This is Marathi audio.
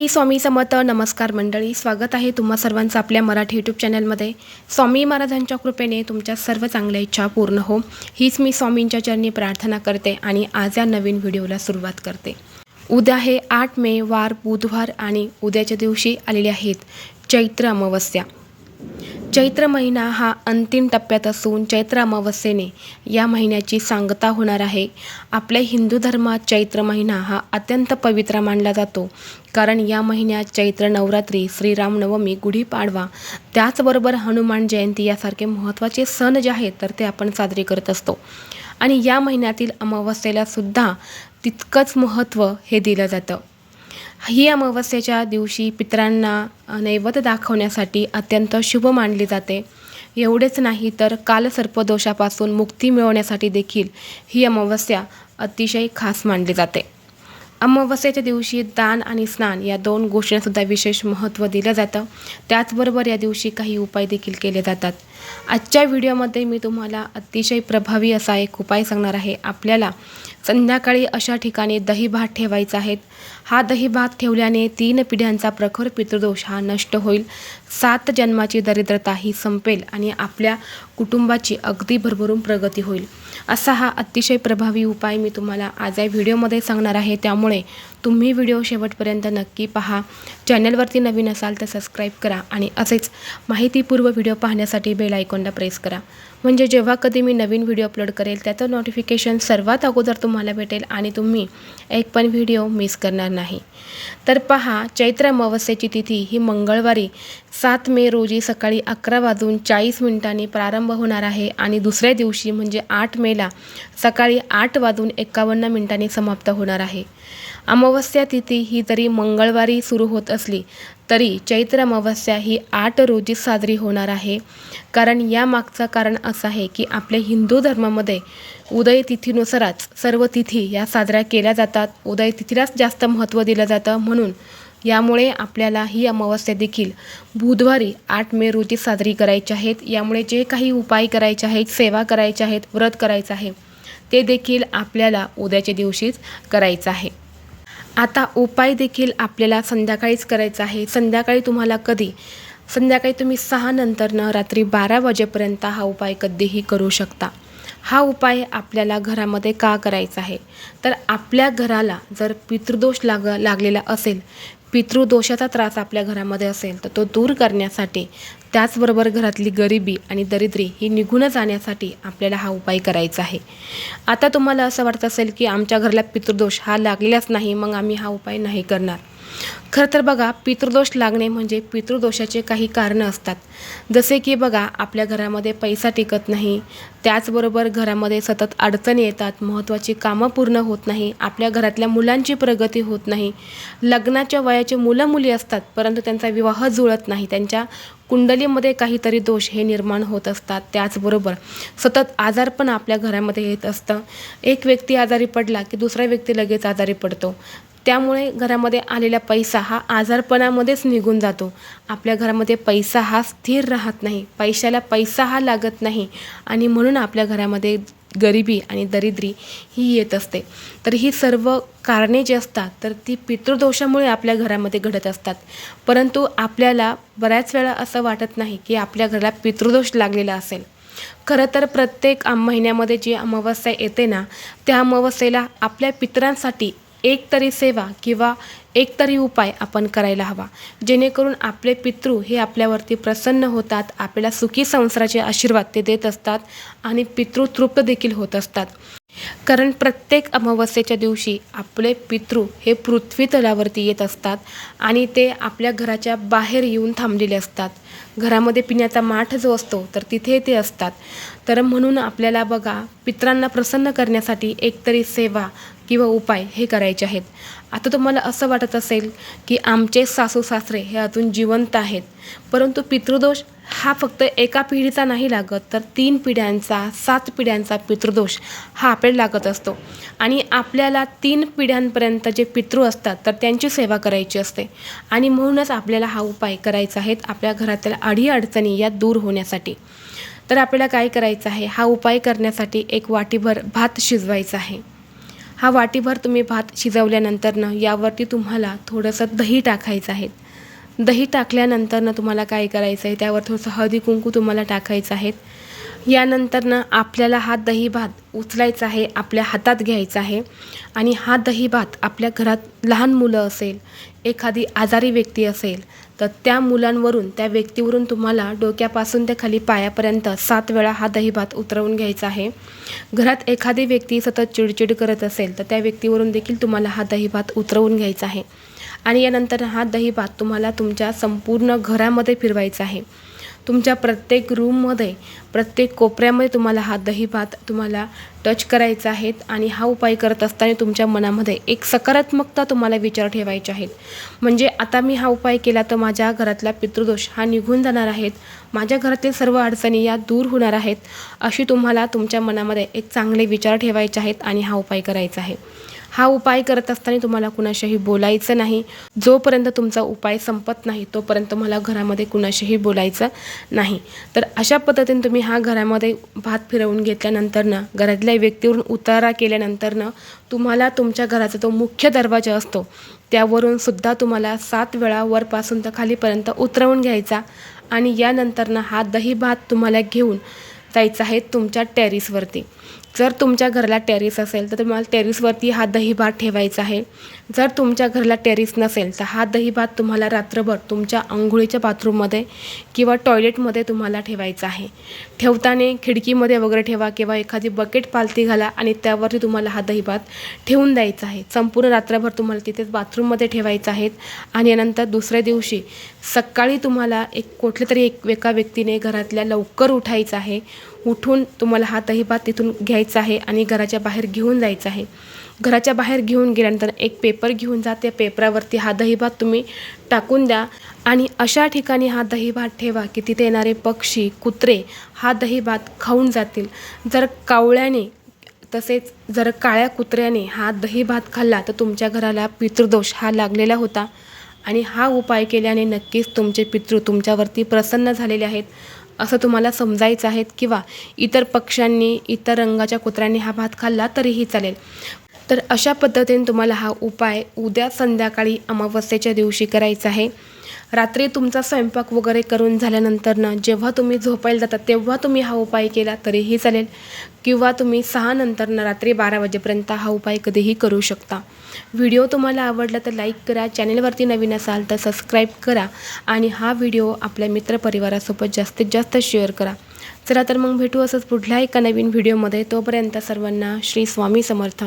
मी स्वामी समर्थ नमस्कार मंडळी. स्वागत आहे तुम्हा सर्वांचं आपल्या मराठी यूट्यूब चॅनलमध्ये स्वामी महाराजांच्या कृपेने तुमच्या सर्व चांगल्या इच्छा पूर्ण हो. हीच मी स्वामींच्या चरणी प्रार्थना करते आणि आज या नवीन व्हिडिओला सुरुवात करते. उद्या हे आठ मे वार बुधवार आणि उद्याच्या दिवशी आलेले आहेत. चैत्र अमावस्या. चैत्र महिना हा अंतिम टप्प्यात असून चैत्र अमावस्येने या महिन्याची सांगता होणार आहे. आपल्या हिंदू धर्मात चैत्र महिना हा अत्यंत पवित्र मानला जातो. कारण या महिन्यात चैत्र नवरात्री श्रीरामनवमी गुढीपाडवा त्याचबरोबर हनुमान जयंती यासारखे महत्त्वाचे सण जे आहेत तर ते आपण साजरे करत असतो. आणि या महिन्यातील अमावस्येला सुद्धा तितकंच महत्त्व हे दिलं जातं. ही अमावस्येच्या दिवशी पितरांना नैवेद्य दाखवण्यासाठी अत्यंत शुभ मानली जाते. एवढेच नाही तर कालसर्पदोषापासून मुक्ती मिळवण्यासाठी देखील ही अमावस्या अतिशय खास मानली जाते. अमावस्येच्या दिवशी दान आणि स्नान या दोन गोष्टींसुद्धा विशेष महत्त्व दिलं जातं. त्याचबरोबर या दिवशी काही उपाय देखील केले जातात. आजच्या व्हिडिओमध्ये मी तुम्हाला अतिशय प्रभावी असा एक उपाय सांगणार आहे. आपल्याला संध्याकाळी अशा ठिकाणी दही भात ठेवायचा आहेत हा दही भात ठेवल्याने तीन पिढ्यांचा प्रखर पितृदोष हा नष्ट होईल. सात जन्माची दरिद्रता ही संपेल आणि आपल्या कुटुंबाची अगदी भरभरून प्रगती होईल. असा हा अतिशय प्रभावी उपाय मी तुम्हाला आज या व्हिडिओमध्ये सांगणार आहे. त्यामुळे तुम्ही व्हिडिओ शेवटपर्यंत नक्की पहा. चॅनलवरती नवीन असाल तर सबस्क्राईब करा आणि असेच माहितीपूर्व व्हिडिओ पाहण्यासाठी बेल आयकॉनला प्रेस करा. म्हणजे जेव्हा कधी मी नवीन व्हिडिओ अपलोड करेल त्याचं नोटिफिकेशन सर्वात अगोदर तुम्हाला भेटेल आणि तुम्ही एक पण व्हिडिओ मिस करणार नाही. तर पहा चैत्र अमावस्येची तिथी ही मंगळवारी सात मे रोजी सकाळी अकरा वाजून चाळीस मिनिटांनी प्रारंभ होणार आहे आणि दुसऱ्या दिवशी म्हणजे आठ मेला सकाळी आठ वाजून एकावन्न मिनिटांनी समाप्त होणार आहे. अमावस्या तिथी ही जरी मंगळवारी सुरू होत असली तरी चैत्र अमावस्या ही आठ रोजी साजरी होणार आहे. कारण यामागचं कारण असं आहे की आपल्या हिंदू धर्मामध्ये उदय तिथीनुसारच सर्व तिथी या साजऱ्या केल्या जातात. उदय तिथीलाच जास्त महत्त्व दिलं जातं म्हणून यामुळे आपल्याला ही अमावस्या देखील बुधवारी आठ मे रोजी साजरी करायची आहेत. यामुळे जे काही उपाय करायचे आहेत सेवा करायच्या आहेत व्रत करायचं आहे ते देखील आपल्याला उद्याच्या दिवशीच करायचं आहे. आता उपाय देखील आपल्याला संध्याकाळीच करायचा आहे. संध्याकाळी तुम्हाला कधी संध्याकाळी तुम्ही सहा नंतरनं रात्री बारा वाजेपर्यंत हा उपाय कधीही करू शकता. हा उपाय आपल्याला घरामध्ये का करायचा आहे? तर आपल्या घराला जर पितृदोष लाग लागलेला असेल पितृदोषाचा त्रास आपल्या घरामध्ये असेल तर तो दूर करण्यासाठी त्याचबरोबर घरातली गरिबी आणि दरिद्री ही निघून जाण्यासाठी आपल्याला हा उपाय करायचा आहे. आता तुम्हाला असं वाटत असेल की आमच्या घराला पितृदोष हा लागलेलाच नाही मग आम्ही हा उपाय नाही करणार. खरं तर बघा पितृदोष लागणे म्हणजे पितृदोषाचे काही कारणं असतात. जसे की बघा आपल्या घरामध्ये पैसा टिकत नाही त्याचबरोबर घरामध्ये सतत अडचणी येतात महत्त्वाची कामं पूर्ण होत नाही आपल्या घरातल्या मुलांची प्रगती होत नाही लग्नाच्या वयाचे मुलं मुली असतात परंतु त्यांचा विवाह जुळत नाही त्यांच्या कुंडलीमध्ये काहीतरी दोष हे निर्माण होत असतात. त्याचबरोबर सतत आजार पण आपल्या घरामध्ये येत असतं. एक व्यक्ती आजारी पडला की दुसरा व्यक्ती लगेच आजारी पडतो. त्यामुळे घरामध्ये आलेला पैसा हा आजारपणामध्येच निघून जातो. आपल्या घरामध्ये पैसा हा स्थिर राहत नाही. पैशाला पैसा हा लागत नाही. आणि म्हणून आपल्या घरामध्ये गरिबी आणि दरिद्री ही येत असते. तर ही सर्व कारणे जी असतात तर ती पितृदोषामुळे आपल्या घरामध्ये घडत असतात. परंतु आपल्याला बऱ्याच वेळा असं वाटत नाही की आपल्या घराला पितृदोष लागलेला असेल. खरं तर प्रत्येक महिन्यामध्ये जी अमावस्या येते ना त्या अमावस्येला आपल्या पितरांसाठी एक तरी सेवा किंवा एक तरी उपाय आपण करायला हवा. जेणेकरून आपले पितृ हे आपल्यावरती प्रसन्न होतात आपल्याला सुखी संसाराचे आशीर्वाद ते देत असतात आणि पितृ तृप्त देखील होत असतात. कारण प्रत्येक अमावस्येच्या दिवशी आपले पितृ हे पृथ्वी तलावरती येत असतात आणि ते आपल्या घराच्या बाहेर येऊन थांबलेले असतात. घरामध्ये पिण्याचा माठ जो असतो तर तिथे ते असतात. तर म्हणून आपल्याला बघा पित्रांना प्रसन्न करण्यासाठी एकतरी सेवा किंवा उपाय हे करायचे आहेत. आता तुम्हाला असं वाटत असेल की आमचे सासू सासरे हे अजून जिवंत आहेत परंतु पितृदोष हा फक्त एका पिढीचा नाही लागत तर तीन पिढ्यांचा सात पिढ्यांचा पितृदोष हा आपल्याला लागत असतो. आणि आपल्याला तीन पिढ्यांपर्यंत जे पितृ असतात तर त्यांची सेवा करायची असते. आणि म्हणूनच आपल्याला हा उपाय करायचा आहे आपल्या घरातील अडीअडचणी या दूर होण्यासाठी. तर आपल्याला काय करायचं आहे? हा उपाय करण्यासाठी एक वाटीभर भात शिजवायचा आहे. हा वाटीभर तुम्ही भात शिजवल्यानंतरनं यावरती तुम्हाला थोडंसं दही टाकायचं आहे. दही टाकल्यानंतरनं तुम्हाला काय करायचं आहे? त्यावर थोडंसं हळदी कुंकू तुम्हाला टाकायचं आहे यानंतरनं आपल्याला हा दही भात उचलायचा आहे आपल्या हातात घ्यायचा आहे. आणि हा दही भात आपल्या घरात लहान मुलं असेल एखादी आजारी व्यक्ती असेल तर त्या मुलांवरून त्या व्यक्तीवरून तुम्हाला डोक्यापासून ते खाली पायापर्यंत सात वेळा हा दही भात उतरवून घ्यायचा आहे. घरात एखादी व्यक्ती सतत चिडचिड करत असेल तर त्या व्यक्तीवरून देखील तुम्हाला हा दही भात उतरवून घ्यायचा आहे. आणि यानंतर हा दही भात तुम्हाला तुमच्या संपूर्ण घरामध्ये फिरवायचा आहे. तुमच्या प्रत्येक रूममध्ये प्रत्येक कोपऱ्यामध्ये तुम्हाला हा दही भात तुम्हाला टच करायचा आहेत आणि हा उपाय करत असताना तुमच्या मनामध्ये एक सकारात्मकता तुम्हाला विचार ठेवायचे आहेत. म्हणजे आता मी हा उपाय केला तर माझ्या घरातला पितृदोष हा निघून जाणार आहेत. माझ्या घरातील सर्व अडचणी या दूर होणार आहेत अशी तुम्हाला तुमच्या मनामध्ये एक चांगले विचार ठेवायचे आहेत आणि हा उपाय करायचा आहे. हा उपाय करत असताना तुम्हाला कुणाशीही बोलायचं नाही. जोपर्यंत तुमचा उपाय संपत नाही तोपर्यंत मला घरामध्ये कुणाशीही बोलायचं नाही. तर अशा पद्धतीने तुम्ही हा घरामध्ये भात फिरवून घेतल्यानंतरनं घरातल्या व्यक्तीवरून उतारा केल्यानंतरनं तुम्हाला तुमच्या घराचा तो मुख्य दरवाजा असतो. त्यावरून सुद्धा तुम्हाला सात वेळा वरपासून तर खालीपर्यंत उतरवून घ्यायचा आणि यानंतरनं हा दही भात तुम्हाला घेऊन जायचं आहे तुमच्या टेरिसवरती जर तुमच्या घरला टेरिस असेल तर तुम्हाला टेरिसवरती हा दहीभात ठेवायचा आहे. जर तुमच्या घरला टेरिस नसेल तर हा दहीभात तुम्हाला रात्रभर तुमच्या आंघोळीच्या बाथरूममध्ये किंवा टॉयलेटमध्ये तुम्हाला ठेवायचा आहे. ठेवताना खिडकीमध्ये वगैरे ठेवा किंवा एखादी बकेट पालती घाला आणि त्यावरती तुम्हाला हा दहीभात ठेवून द्यायचा आहे. संपूर्ण रात्रभर तुम्हाला तिथेच बाथरूममध्ये ठेवायचं आहे आणि यानंतर दुसऱ्या दिवशी सकाळी तुम्हाला एक कुठल्या तरी एक एका व्यक्तीने घरातल्या लवकर उठायचं आहे. उठून तुम्हाला हा दहीभात तिथून घ्यायचा आहे आणि घराच्या बाहेर घेऊन जायचं आहे. घराच्या बाहेर घेऊन गेल्यानंतर एक पेपर घेऊन जा त्या पेपरावरती हा दहीभात तुम्ही टाकून द्या आणि अशा ठिकाणी हा दहीभात ठेवा की तिथे येणारे पक्षी कुत्रे हा दहीभात खाऊन जातील. जर कावळ्याने तसेच जर काळ्या कुत्र्याने हा दहीभात खाल्ला तर तुमच्या घराला पितृदोष हा लागलेला होता. आणि हा उपाय केल्याने नक्कीच तुमचे पितृ तुमच्यावरती प्रसन्न झालेले आहेत. असं तुम्हाला समजायचं आहे किंवा इतर पक्ष्यांनी इतर रंगाच्या कुत्र्यांनी हा भात खाल्ला तरीही चालेल. तर अशा पद्धतीने तुम्हाला हा उपाय उद्या संध्याकाळी अमावस्येच्या दिवशी करायचा आहे. रात्री तुमचा स्वयंपाक वगैरे करून झाल्यानंतरनं जेव्हा तुम्ही झोपायला जाता तेव्हा तुम्ही हा उपाय केला तरीही चालेल. किंवा तुम्ही सहा नंतरनं रात्री बारा वाजेपर्यंत हा उपाय कधीही करू शकता. व्हिडिओ तुम्हाला आवडला तर लाईक करा चॅनेलवरती नवीन असाल तर सबस्क्राईब करा आणि हा व्हिडिओ आपल्या मित्रपरिवारासोबत जास्तीत जास्त शेअर करा. चला तर मग भेटू असंच पुढल्या एका नवीन व्हिडिओमध्ये. तोपर्यंत सर्वांना श्री स्वामी समर्थ.